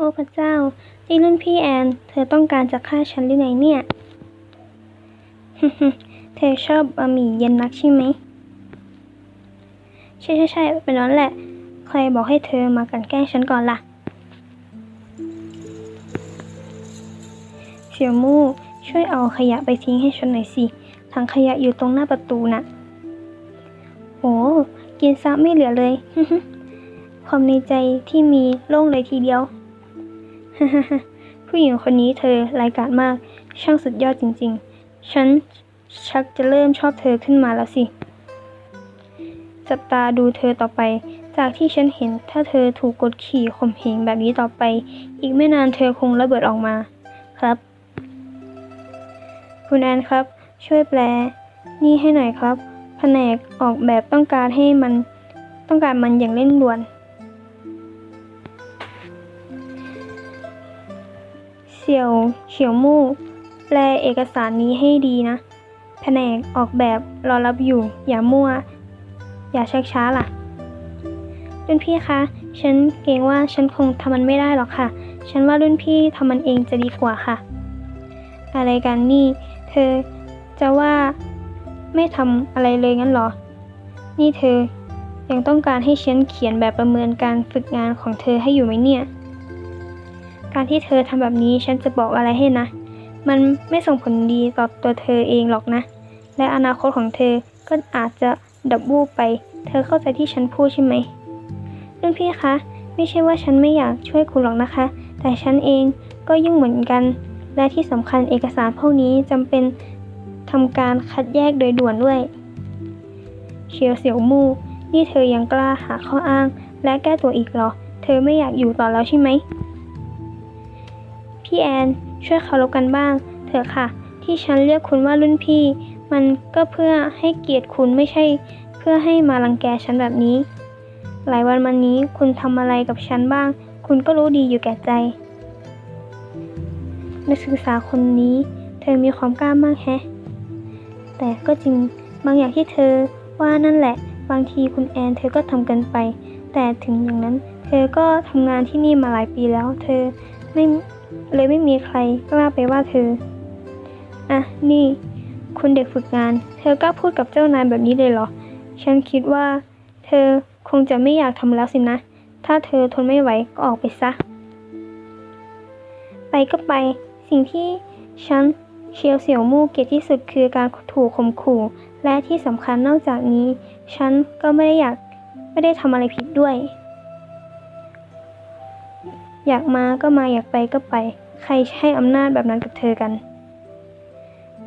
โอ้พระเจ้านี่รุ่นพี่แอน เธอต้องการจะฆ่าฉันหรือไงเนี่ย เธอชอบบะหมี่เย็นนักใช่ไหม ใช่ใช่ใช่เป็นนั้นแหละ ใครบอกให้เธอมากันแกล้งฉันก่อนล่ะ เสี่ยวมู่ช่วยเอาขยะไปทิ้งให้ฉันหน่อยสิ ถังขยะอยู่ตรงหน้าประตูน่ะ โอ้กินซะไม่เหลือเลย ความในใจที่มีโล่งเลยทีเดียว ผู้หญิงคนนี้เธอรายการมาก ช่างสุดยอดจริง ๆ ฉันชักจะเริ่มชอบเธอขึ้นมาแล้วสิ จับตาดูเธอต่อไป จากที่ฉันเห็นถ้าเธอถูกกดขี่ข่มเหงแบบนี้ต่อไป อีกไม่นานเธอคงระเบิดออกมา ครับ คุณแอนครับ ช่วยแปล นี่ให้หน่อยครับ แผนกออกแบบต้องการให้มัน ต้องการมันอย่างเร่งด่วน สี่ยว เฉียวมู่แปลเอกสารนี้ให้ดีนะ แผนกออกแบบรอรับอยู่ อย่ามั่ว อย่าชักช้าล่ะรุ่นพี่คะ ฉันเกรงว่าฉันคงทำมันไม่ได้หรอกค่ะ ฉันว่ารุ่นพี่ทำมันเองจะดีกว่าค่ะ อะไรกันนี่ เธอจะว่าไม่ทำอะไรเลยงั้นหรอ นี่เธอยังต้องการให้ฉันเขียนแบบประเมินการฝึกงานของเธอให้อยู่ไหมเนี่ย การที่เธอทำแบบนี้ฉันจะบอกอะไรให้นะ มันไม่ส่งผลดีต่อตัวเธอเองหรอกนะ และอนาคตของเธอก็อาจจะดับบูบไป เธอเข้าใจที่ฉันพูดใช่ไหมรุ่นพี่คะ ไม่ใช่ว่าฉันไม่อยากช่วยคุณหรอกนะคะ แต่ฉันเองก็ยุ่งเหมือนกัน และที่สำคัญเอกสารพวกนี้จำเป็นทำการคัดแยกโดยด่วนด้วย เชียวเสี่ยวมู่นี่เธอยังกล้าหาข้ออ้าง และแก้ตัวอีกเหรอ เธอไม่อยากอยู่ต่อแล้วใช่ไหม พี่แอนช่วยเคารพกันบ้าง เถอะค่ะ ที่ฉันเรียกคุณว่ารุ่นพี่ มันก็เพื่อให้เกียรติคุณไม่ใช่ เพื่อให้มารังแกฉันแบบนี้ หลายวันมานี้คุณทำอะไรกับฉันบ้าง คุณก็รู้ดีอยู่แก่ใจ นักศึกษาคนนี้ เธอมีความกล้ามากแฮะ แต่ก็จริงบางอย่างที่เธอว่านั่นแหละ บางทีคุณแอนเธอก็ทำเกินไป แต่ถึงอย่างนั้น เธอก็ทำงานที่นี่มาหลายปีแล้ว เธอไม่ เลยไม่มีใครกล้าไปว่าเธอ อะ นี่ คุณเด็กฝึกงาน เธอกล้าพูดกับเจ้านายแบบนี้เลยเหรอ ฉันคิดว่า เธอคงจะไม่อยากทำแล้วสินะ ถ้าเธอทนไม่ไหวก็ออกไปซะ ไปก็ไป สิ่งที่ฉันเชียวเสี่ยวมู่เกลียดที่สุดคือการถูกข่มขู่ และที่สำคัญนอกจากนี้ ฉันก็ไม่ได้อยากไม่ได้ทำอะไรผิดด้วย อยากมาก็มาอยากไปก็ไป ใครให้อำนาจแบบนั้นกับเธอกัน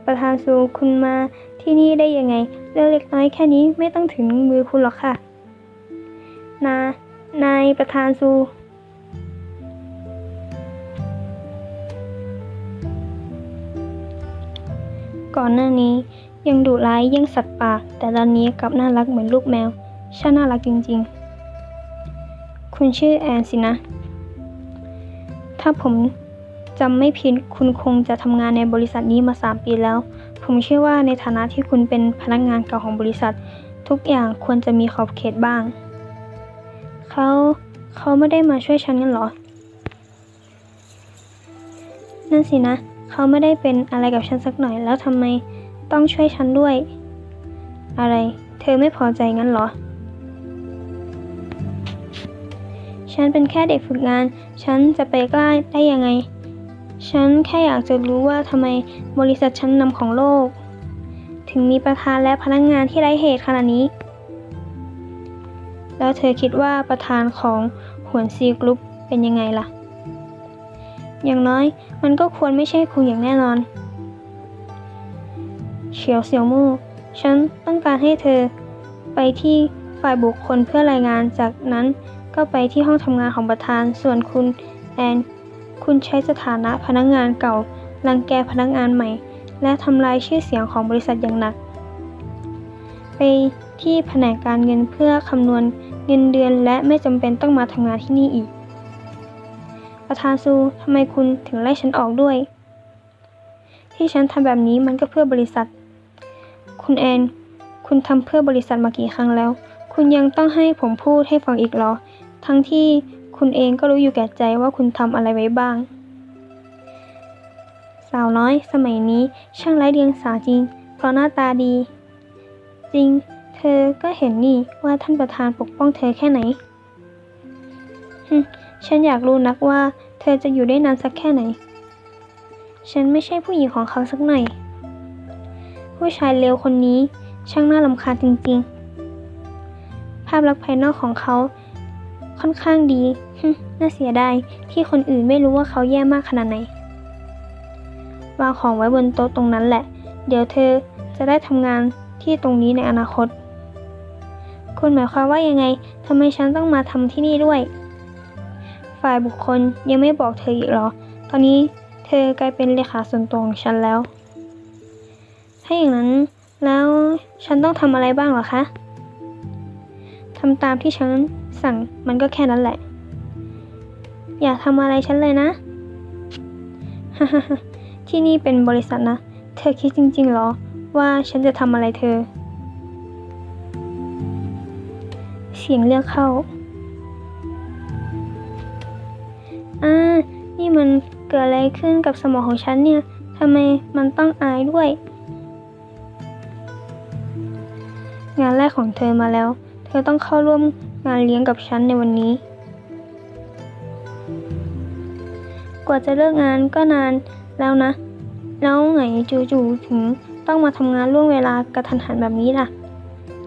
ประธานซูคุณมาที่นี่ได้ยังไง เรื่องเล็กน้อยแค่นี้ไม่ต้องถึงมือคุณหรอกค่ะ นานายประธานซู ก่อนหน้านี้ยังดุร้ายยี่ยงสัตว์ป่า แต่ตอนนี้กลับน่ารักเหมือนลูกแมว ช่างน่ารักจริงๆ คุณชื่อแอนสินะ ถ้าผมจำไม่ผิดคุณคงจะทำงานในบริษัทนี้มาสามปีแล้ว ผมเชื่อว่าในฐานะที่คุณเป็นพนักงานเก่าของบริษัท ทุกอย่างควรจะมีขอบเขตบ้าง เขาเขาไม่ได้มาช่วยฉันกันหรอ นั่นสินะ เขาไม่ได้เป็นอะไรกับฉันสักหน่อยแล้วทำไมต้องช่วยฉันด้วย อะไร เธอไม่พอใจงั้นหรอ ฉันเป็นแค่เด็กฝึกงาน ฉันจะไปกล้าได้ยังไง ฉันแค่อยากจะรู้ว่าทำไมบริษัทชั้นนำของโลก ถึงมีประธานและพนักงานที่ไร้เหตุขนาดนี้ แล้วเธอคิดว่าประธานของหวนซีกรุ๊ปเป็นยังไงล่ะ อย่างน้อยมันก็ควรไม่ใช่คุณอย่างแน่นอน เฉียวเสี่ยวมู่ฉันต้องการให้เธอไปที่ฝ่ายบุคคลเพื่อรายงานจากนั้น ก็ไปที่ห้องทำงานของประธาน ส่วนคุณแอน คุณใช้สถานะพนักงานเก่า รังแกพนักงานใหม่ และทำลายชื่อเสียงของบริษัทอย่างหนัก ไปที่แผนกการเงินเพื่อคำนวณเงินเดือนและไม่จำเป็นต้องมาทำงานที่นี่อีก ประธานซูทำไมคุณถึงไล่ฉันออกด้วย ที่ฉันทำแบบนี้มันก็เพื่อบริษัท คุณแอน คุณทำเพื่อบริษัทมากี่ครั้งแล้ว คุณยังต้องให้ผมพูดให้ฟังอีกเหรอ ทั้งที่คุณเองก็รู้อยู่แก่ใจว่าคุณทำอะไรไว้บ้าง สาวน้อย สมัยนี้ช่างไร้เดียงสาจริง เพราะหน้าตาดี จริง เธอก็เห็นนี่ว่าท่านประธานปกป้องเธอแค่ไหนฮึฉันอยากรู้นักว่า เธอจะอยู่ได้นานสักแค่ไหน ฉันไม่ใช่ผู้หญิงของเขาสักหน่อย ผู้ชายเลวคนนี้ช่างน่ารำคาญจริงๆ ภาพลักษณ์ภายนอกของเขา ค่อนข้างดี น่าเสียดายที่คนอื่นไม่รู้ว่าเขาแย่มากขนาดไหน วางของไว้บนโต๊ะตรงนั้นแหละ เดี๋ยวเธอจะได้ทำงานที่ตรงนี้ในอนาคต คุณหมายความว่ายังไงทำไมฉันต้องมาทำที่นี่ด้วย ฝ่ายบุคคลยังไม่บอกเธออีกหรอ ตอนนี้เธอกลายเป็นเลขาส่วนตัวของฉันแล้ว ถ้าอย่างนั้นแล้วฉันต้องทำอะไรบ้างหรอคะทำตามที่ฉัน สั่งมันก็แค่นั้นแหละ อย่าทำอะไรฉันเลยนะ ที่นี่เป็นบริษัทนะ เธอคิดจริงๆหรอ ว่าฉันจะทำอะไรเธอ เสียงเรียกเข้า อ่า นี่มันเกิดอะไรขึ้นกับสมองของฉันเนี่ยทำไมมันต้องอายด้วย งานแรกของเธอมาแล้ว เธอต้องเข้าร่วมงานเลี้ยงกับฉันในวันนี้ กว่าจะเลิกงานก็นานแล้วนะ แล้วไงจู่ๆถึงต้องมาทำงานล่วงเวลากระทันหันแบบนี้ล่ะ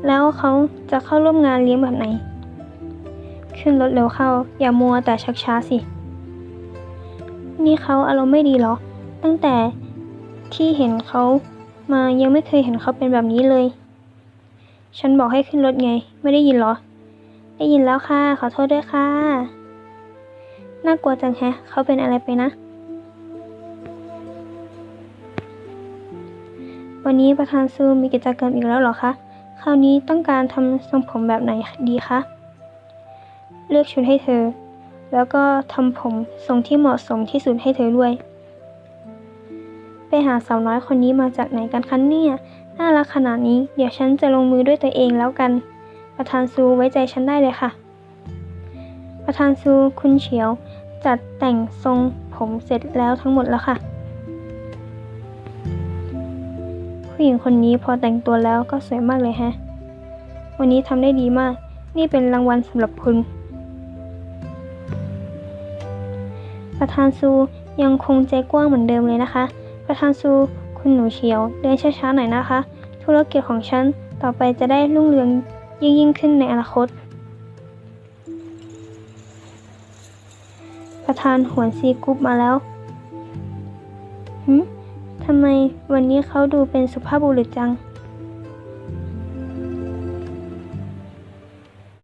แล้วเขาจะเข้าร่วมงานเลี้ยงแบบไหน ขึ้นรถเร็วเข้า อย่ามัวแต่ชักช้าสิ นี่เขาอารมณ์ไม่ดีหรอ ตั้งแต่ที่เห็นเขามายังไม่เคยเห็นเขาเป็นแบบนี้เลย ฉันบอกให้ขึ้นรถไง ไม่ได้ยินหรอ ได้ยินแล้วค่ะ ขอโทษด้วยค่ะ น่ากลัวจังแฮะ เขาเป็นอะไรไปนะ วันนี้ประธานซูมีกิจกรรมอีกแล้วหรอคะ คราวนี้ต้องการทำทรงผมแบบไหนดีคะ เลือกชุดให้เธอ แล้วก็ทำผมทรงที่เหมาะสมที่สุดให้เธอด้วย ไปหาสาวน้อยคนนี้มาจากไหนกันคะเนี่ย น่ารักขนาดนี้ เดี๋ยวฉันจะลงมือด้วยตัวเองแล้วกัน ประธานซูไว้ใจฉันได้เลยค่ะ ประธานซูคุณเฉียว จัดแต่งทรงผมเสร็จแล้วทั้งหมดแล้วค่ะ ผู้หญิงคนนี้พอแต่งตัวแล้วก็สวยมากเลยฮะ วันนี้ทำได้ดีมาก นี่เป็นรางวัลสำหรับคุณ ประธานซูยังคงใจกว้างเหมือนเดิมเลยนะคะ ประธานซู คุณหนูเชียว เดินช้าๆหน่อยนะคะ ธุรกิจของฉันต่อไปจะได้รุ่งเรืองยิ่งยิ่งๆขึ้นในอนาคต ประธานหวนซีกรุ๊ปมาแล้วหืมทำไมวันนี้เขาดูเป็นสุภาพบุรุษจัง